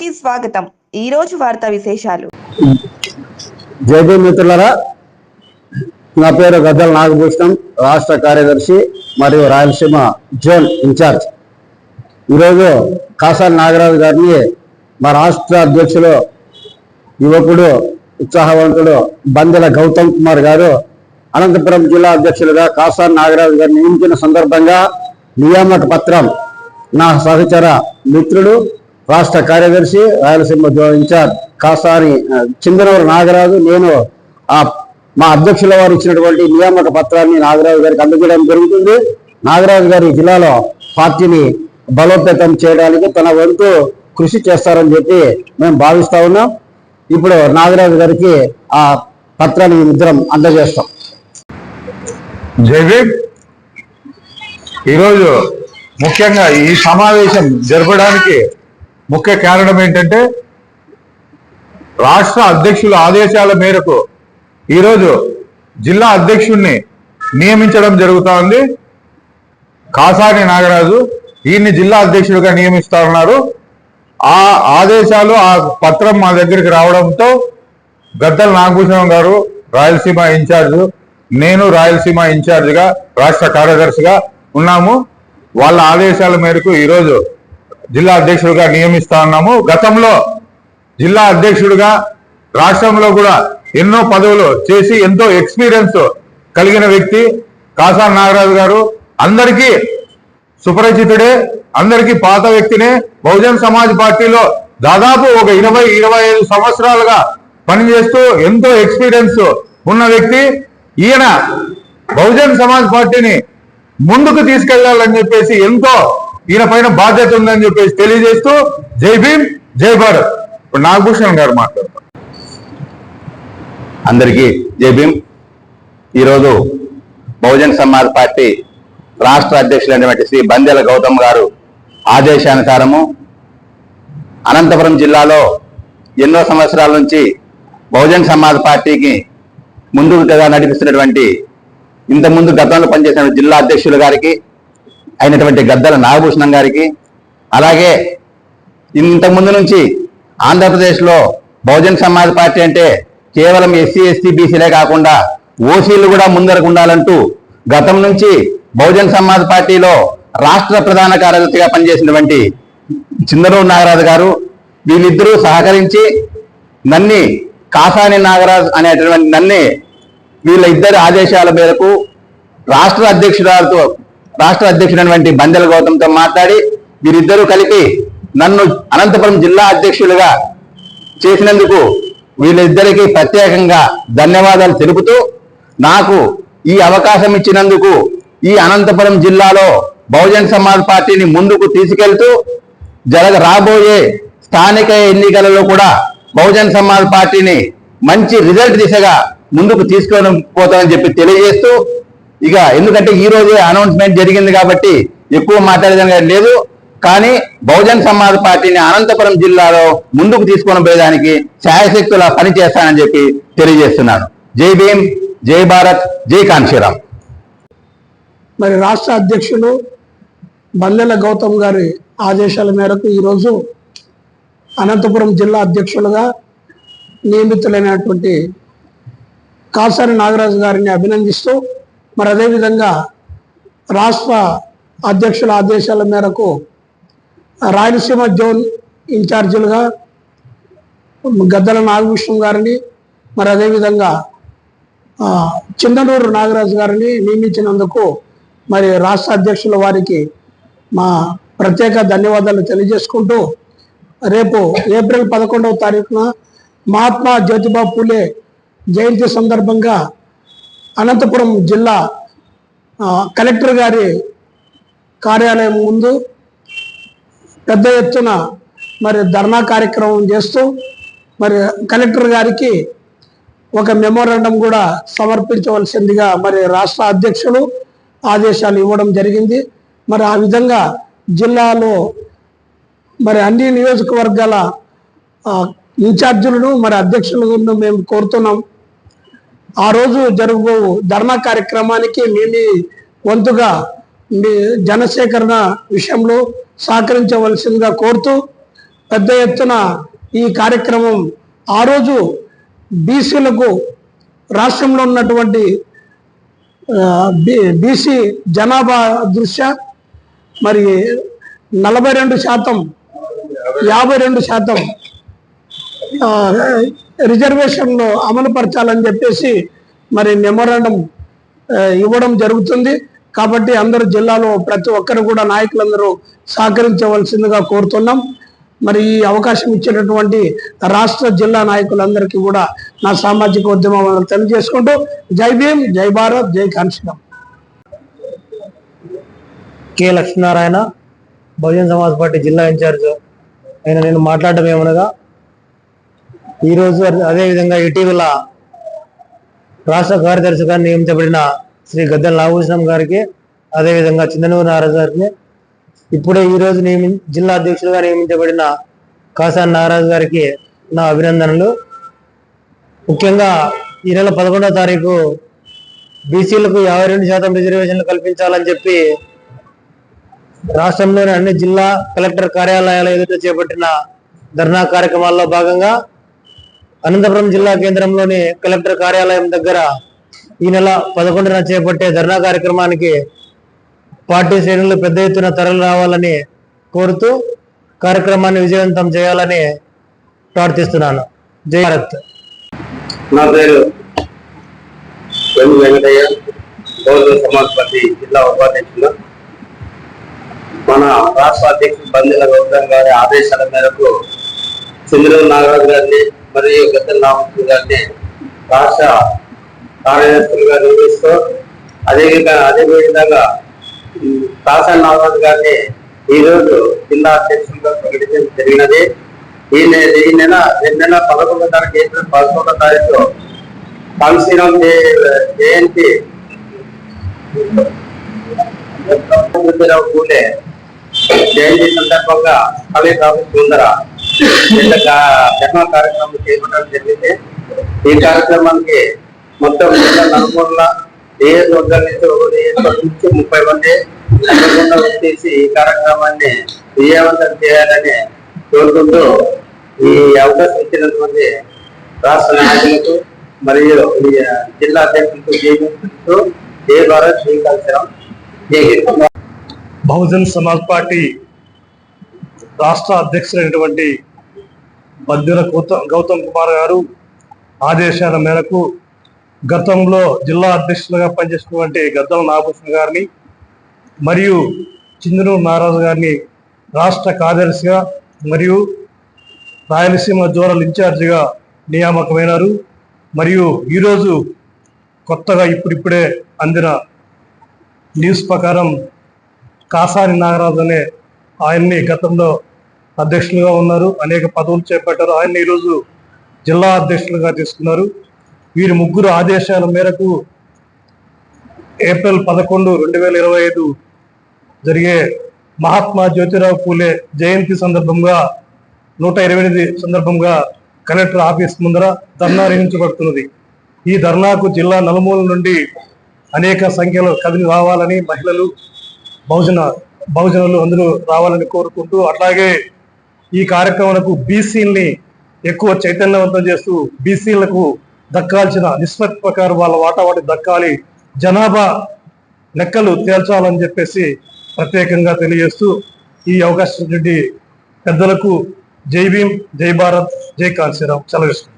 కి స్వాగతం. ఈ రోజు వార్తా విశేషాలు. జైబీ మిత్రులరా నా పేరు గద్దల నాగభూషణం రాష్ట్ర కార్యదర్శి మరియు రాయలసీమ జోన్ ఇన్ఛార్జ్. ఈరోజు కాసాల నాగరాజు గారిని మా రాష్ట్ర అధ్యక్షులు యువకుడు ఉత్సాహవంతుడు బందెల గౌతమ్ కుమార్ గారు అనంతపురం జిల్లా అధ్యక్షులుగా కాసాని నాగరాజు గారిని నియమించిన సందర్భంగా నియామక పత్రం నా సహచర మిత్రుడు రాష్ట్ర కార్యదర్శి రాయలసీమ ఇన్ఛార్జ్ కాసాని చిందనూరు నాగరాజు. నేను ఆ మా అధ్యక్షుల వారు ఇచ్చినటువంటి నియామక పత్రాన్ని నాగరాజు గారికి అందజేయడం జరుగుతుంది. నాగరాజు గారి జిల్లాలో పార్టీని బలోపేతం చేయడానికి తన వంతు కృషి చేస్తారని చెప్పి మేము భావిస్తా ఉన్నాం. ఇప్పుడు నాగరాజు గారికి ఆ పత్రాన్ని ఇద్దరం అందజేస్తాం. జయదీప్ ఈరోజు ముఖ్యంగా ఈ సమావేశం జరపడానికి ముఖ్య కారణం ఏంటంటే రాష్ట్ర అధ్యక్షుల ఆదేశాల మేరకు ఈరోజు జిల్లా అధ్యక్షుడిని నియమించడం జరుగుతూ ఉంది కాసాని నాగరాజు ఈయన్ని జిల్లా అధ్యక్షుడిగా నియమిస్తా ఉన్నారు. ఆ ఆదేశాలు ఆ పత్రం మా దగ్గరికి రావడంతో గద్దల నాగభూషణం గారు రాయలసీమ ఇన్ఛార్జ్ నేను రాయలసీమ ఇన్ఛార్జిగా రాష్ట్ర కార్యదర్శిగా ఉన్నాము. వాళ్ళ ఆదేశాల మేరకు ఈరోజు జిల్లా అధ్యక్షుడిగా నియమిస్తా ఉన్నాము. గతంలో జిల్లా అధ్యక్షుడిగా రాష్ట్రంలో కూడా ఎన్నో పదవులు చేసి ఎంతో ఎక్స్పీరియన్స్ కలిగిన వ్యక్తి కాసా నాగరాజు గారు. అందరికీ సుపరిచితుడే అందరికీ పాత వ్యక్తినే. బహుజన్ సమాజ్ పార్టీలో దాదాపు ఒక ఇరవై ఇరవై ఐదు సంవత్సరాలుగా పనిచేస్తూ ఎంతో ఎక్స్పీరియన్స్ ఉన్న వ్యక్తి. ఈయన బహుజన్ సమాజ్ పార్టీని ముందుకు తీసుకెళ్ళాలని చెప్పేసి ఎంతో ఈయన పైన బాధ్యత ఉందని చెప్పేసి తెలియజేస్తూ జై భీమ్ జై భారత్. ఇప్పుడు నాగభూషణ్ గారు మాట్లాడతారు. అందరికీ జై భీమ్. ఈరోజు బహుజన్ సమాజ్ పార్టీ రాష్ట్ర అధ్యక్షులైనటువంటి శ్రీ బందెల గౌతమ్ గారు ఆదేశానుసారము అనంతపురం జిల్లాలో ఎన్నో సంవత్సరాల నుంచి బహుజన్ సమాజ్ పార్టీకి ముందుగా నడిపిస్తున్నటువంటి ఇంతకుముందు గతంలో పనిచేసిన జిల్లా అధ్యక్షులు గారికి అయినటువంటి గద్దల నాగభూషణం గారికి అలాగే ఇంతకుముందు నుంచి ఆంధ్రప్రదేశ్లో బహుజన్ సమాజ్ పార్టీ అంటే కేవలం ఎస్సీ ఎస్టీ బీసీలే కాకుండా ఓసీలు కూడా ముందరకు ఉండాలంటూ గతం నుంచి బహుజన్ సమాజ్ పార్టీలో రాష్ట్ర ప్రధాన కార్యదర్శిగా పనిచేసినటువంటి చిందరూ నాగరాజు గారు వీళ్ళిద్దరూ సహకరించి నన్ని కాసాని నాగరాజ్ అనేటటువంటి నన్ని వీళ్ళ ఇద్దరి ఆదేశాల మేరకు రాష్ట్ర అధ్యక్షురాలతో రాష్ట్ర అధ్యక్షుడైనటువంటి బందెల గౌతమ్తో మాట్లాడి వీరిద్దరూ కలిపి నన్ను అనంతపురం జిల్లా అధ్యక్షులుగా చేసినందుకు వీళ్ళిద్దరికీ ప్రత్యేకంగా ధన్యవాదాలు తెలుపుతూ నాకు ఈ అవకాశం ఇచ్చినందుకు ఈ అనంతపురం జిల్లాలో బహుజన్ సమాజ్ పార్టీని ముందుకు తీసుకెళ్తూ జరగ రాబోయే స్థానిక ఎన్నికలలో కూడా బహుజన్ సమాజ్ పార్టీని మంచి రిజల్ట్ దిశగా ముందుకు తీసుకొని పోతానని చెప్పి తెలియజేస్తూ ఇక ఎందుకంటే ఈ రోజే అనౌన్స్మెంట్ జరిగింది కాబట్టి ఎక్కువ మాట్లాడేదానికి లేదు. కానీ బహుజన్ సమాజ్ పార్టీని అనంతపురం జిల్లాలో ముందుకు తీసుకొని పోయేదానికి ఛాయశక్తుల పని చేస్తానని చెప్పి తెలియజేస్తున్నాను. జై భీమ్ జై భారత్ జై కాంశీరామ్. మరి రాష్ట్ర అధ్యక్షులు బల్లెల గౌతమ్ గారి ఆదేశాల మేరకు ఈరోజు అనంతపురం జిల్లా అధ్యక్షులుగా నియమితులైనటువంటి కాసారి నాగరాజు గారిని అభినందిస్తూ మరి అదేవిధంగా రాష్ట్ర అధ్యక్షుల ఆదేశాల మేరకు రాయలసీమ జోన్ ఇన్ఛార్జీలుగా గద్దల నాగభూషణం గారిని మరి అదేవిధంగా చిందనూరు నాగరాజు గారిని నియమించినందుకు మరి రాష్ట్ర అధ్యక్షుల వారికి మా ప్రత్యేక ధన్యవాదాలు తెలియజేసుకుంటూ రేపు ఏప్రిల్ పదకొండవ తారీఖున మహాత్మా జ్యోతిబా పూలే జయంతి సందర్భంగా అనంతపురం జిల్లా కలెక్టర్ గారి కార్యాలయం ముందు పెద్ద ఎత్తున మరి ధర్నా కార్యక్రమం చేస్తూ మరి కలెక్టర్ గారికి ఒక మెమోరాండం కూడా సమర్పించవలసిందిగా మరి రాష్ట్ర అధ్యక్షులు ఆదేశాలు ఇవ్వడం జరిగింది. మరి ఆ విధంగా జిల్లాలో మరి అన్ని నియోజకవర్గాల ఆ, ఇన్ఛార్జీలను మరి అధ్యక్షులను మేము కోరుతున్నాం. ఆ రోజు జరుగు ధర్నా కార్యక్రమానికి మీ వంతుగా మీ జనసేకరణ విషయంలో సహకరించవలసిందిగా కోరుతూ పెద్ద ఎత్తున ఈ కార్యక్రమం ఆ రోజు బీసీలకు రాష్ట్రంలో ఉన్నటువంటి బీసీ జనాభా దృష్ట్యా మరి నలభై రెండు శాతం యాభై రెండు శాతం రిజర్వేషన్లు అమలు పరచాలని చెప్పేసి మరి మెమోరాండం ఇవ్వడం జరుగుతుంది. కాబట్టి అందరు జిల్లాలో ప్రతి ఒక్కరు కూడా నాయకులందరూ సహకరించవలసిందిగా కోరుతున్నాం. మరి ఈ అవకాశం ఇచ్చినటువంటి రాష్ట్ర జిల్లా నాయకులందరికీ కూడా నా సామాజిక ఉద్యమం తెలియజేసుకుంటూ జై భీమ్ జై భారత్ జై కాన్శీరామ్ కె లక్ష్మీనారాయణ బహుజన్ సమాజ్ పార్టీ జిల్లా ఇన్ఛార్జ్. అయిన నేను మాట్లాడడం ఏమనగా ఈరోజు అదే- అదేవిధంగా ఇటీవల రాష్ట్ర కార్యదర్శిగా నియమించబడిన శ్రీ గద్దెల నాగభూషణం గారికి అదేవిధంగా చిందనూరు నారాజు గారికి ఇప్పుడే ఈ రోజు నియమి జిల్లా అధ్యక్షులుగా నియమించబడిన కాసాని నాగరాజు గారికి నా అభినందనలు. ముఖ్యంగా ఈ నెల పదకొండవ తారీఖు బీసీలకు యాభై రెండు శాతం రిజర్వేషన్లు కల్పించాలని చెప్పి రాష్ట్రంలోని అన్ని జిల్లా కలెక్టర్ కార్యాలయాల ఎదుట చేపట్టిన ధర్నా కార్యక్రమాల్లో భాగంగా అనంతపురం జిల్లా కేంద్రంలోని కలెక్టర్ కార్యాలయం దగ్గర ఈ నెల పదకొండున చేపట్టే ధర్నా కార్యక్రమానికి పార్టీ శ్రేణులు పెద్ద ఎత్తున తరలి రావాలని కోరుతూ కార్యక్రమాన్ని విజయవంతం చేయాలని ప్రార్థిస్తున్నాను. జై భారత్. నా పేరు ఎం వెంకటయ్య బౌద్ధ సమాజ్ పార్టీ జిల్లా ఉపాధ్యక్షులు. మన రాష్ట్ర అధ్యక్షుడు బందెల గౌతమ్ గారి ఆదేశాల మేరకు చంద్రబాబు నాగరాజు గారిని మరియు గద్దెల నాగరాజు గారిని రాష్ట్ర కార్యదర్శులుగా నియమిస్తూ అదేవిధంగా అదేవిధంగా అదే కాసాని నాగరాజు గారిని ఈరోజు జిల్లా అధ్యక్షులుగా ప్రకటించడం జరిగినది. ఈ నెల ఈ నెల రెండు నెల పదకొండో తారీఖు ఏప్రిల్ పదకొండో తారీఖు కాంశీరామ్ జయంతి పూలే జయంతి సందర్భంగా కలెక్టర్ ఆఫీస్ ముందర చిన్న కార్యక్రమం చేపట్టడం జరిగింది. ఈ కార్యక్రమానికి మొత్తం నలుగురుల ఏ వర్గాల నుంచి నుంచి ముప్పై మంది తప్పకుండా వచ్చేసి ఈ కార్యక్రమాన్ని విజయవంతం చేయాలని కోరుకుంటూ ఈ అవకాశం ఇచ్చినటువంటి రాష్ట్ర నాయకులకు మరియు ఈ జిల్లా అధ్యక్షులకు జయమిస్తూ ఏ భారత్ శ్రీకాంతరం బహుజన్ సమాజ్ పార్టీ రాష్ట్ర అధ్యక్షులైనటువంటి బద్దుల గౌతమ్ గౌతమ్ కుమార్ గారు ఆదేశాల మేరకు గతంలో జిల్లా అధ్యక్షులుగా పనిచేసినటువంటి గద్దల నాగభూషణ గారిని మరియు చిందనూరు నారాజు గారిని రాష్ట్ర కార్యదర్శిగా మరియు రాయలసీమ జోనల్ ఇన్ఛార్జిగా నియామకమైనారు. మరియు ఈరోజు కొత్తగా ఇప్పుడిప్పుడే అందిన న్యూస్ ప్రకారం కాసాని నాగరాజు అనే ఆయన్ని గతంలో అధ్యక్షులుగా ఉన్నారు. అనేక పదవులు చేపట్టారు. ఆయన ఈరోజు జిల్లా అధ్యక్షులుగా తీసుకున్నారు. వీరి ముగ్గురు ఆదేశాల మేరకు ఏప్రిల్ పదకొండు రెండు వేల ఇరవై ఐదు జరిగే మహాత్మా జ్యోతిరావు పూలే జయంతి సందర్భంగా నూట ఇరవై ఎనిమిది సందర్భంగా కలెక్టర్ ఆఫీస్ ముందర ధర్నా నిర్వహించబడుతున్నది. ఈ ధర్నాకు జిల్లా నలుమూల నుండి అనేక సంఖ్యలో కదిలి రావాలని మహిళలు బహుజన బహుజనులు అందరూ రావాలని కోరుకుంటూ అట్లాగే ఈ కార్యక్రమాలకు బీసీల్ని ఎక్కువ చైతన్యవంతం చేస్తూ బీసీలకు దక్కాల్సిన నిష్పత్తి ప్రకారం వాళ్ళ వాటా వాటి దక్కాలి జనాభా లెక్కలు తేల్చాలని చెప్పేసి ప్రత్యేకంగా తెలియజేస్తూ ఈ అవకాశం నుండి పెద్దలకు జై భీమ్ జై భారత్ జై కాంశీరామ్ సెలవిస్తున్నాను